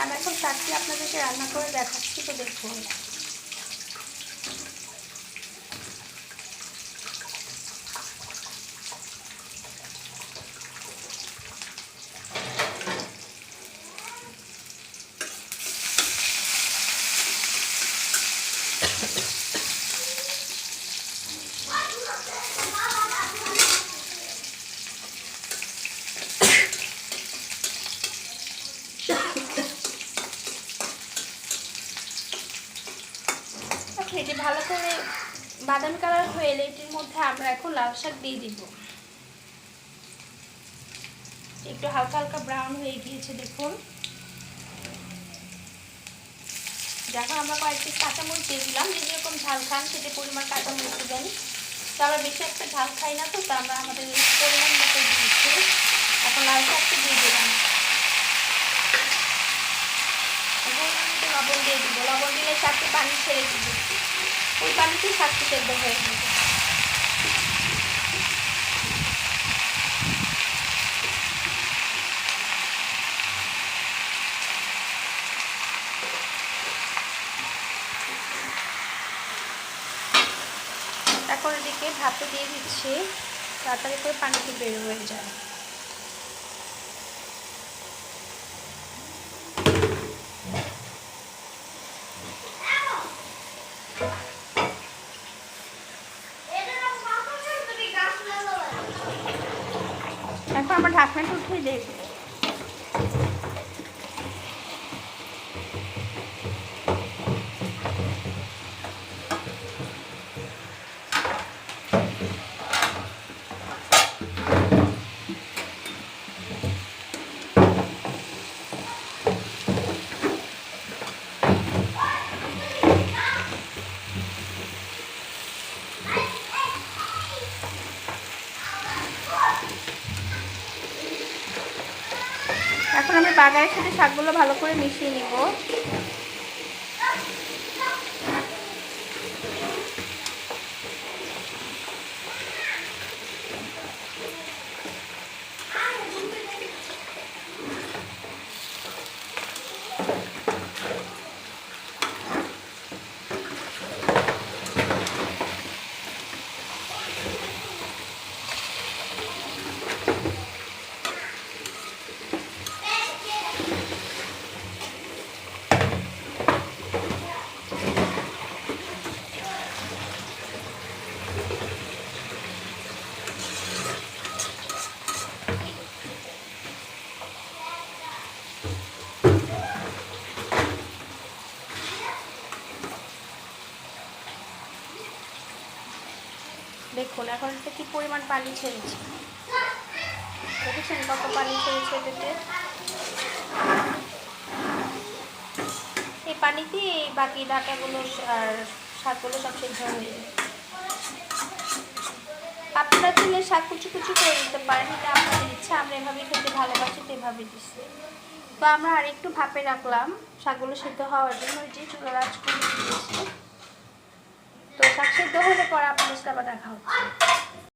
আমি এখন শাকটি আপনাদেরকে রান্না করে দেখাচ্ছি তো দেখুন। এটি ভালো করে বাদামি কালার হয়ে এলে এটির মধ্যে আমরা এখন লাল শাক দিয়ে দিব। একটু হালকা হালকা ব্রাউন হয়ে গিয়েছে, দেখুন। যখন আমরা কয়েকটি কাঁচামরিচ দিয়ে দিলাম। যে যেরকম ঝাল খান সেটি পরিমাণ কাঁচামরিচ দেন। তো আমরা বেশি একটা ঝাল খাই না তা আমরা আমাদের পরিমাণ মতো দিয়েছি এখন লাল শাকটি দিয়ে দিলাম পরিমাণ মতো লবণ দিয়ে দিব। লবণ দিলে শাকটি পানি ছেড়ে দিব। ওই পানিতেই শাকটি সেদ্ধ হয়ে যাবে তারপর এদিকে ভাতে দিয়ে দিচ্ছি। তাড়াতাড়ি করে পানিটি বের হয়ে যায়। এখন আমরা ঢাকনাটা উঠিয়ে দেখব এখন আমি বাগানের সাথে শাকগুলো ভালো করে মিশিয়ে নিব। দেখুন, এখন এটা কি পরিমাণ পানি ছেড়েছে? দেখেছেন কত পানি ছেড়েছে এটাতে? এই পানিতে বাকি ডাটাগুলো আর শাকগুলো সব সেদ্ধ হয়ে যায় আপনারা চাইলে শাক কুচি কুচি করে দিতে পারেন, এটা আপনাদের ইচ্ছা, আমরা এভাবেই খেতে ভালোবাসি, তো এভাবে দিচ্ছি। তো আমরা আরেকটু ভাপে রাখলাম, শাকগুলো সেদ্ধ হওয়ার জন্য, ওই যে চুলা রাজ করে দিয়েছি। তো শাক সেদ্ধ হলে পরে আপনাদের সাথে আবার দেখা হচ্ছে।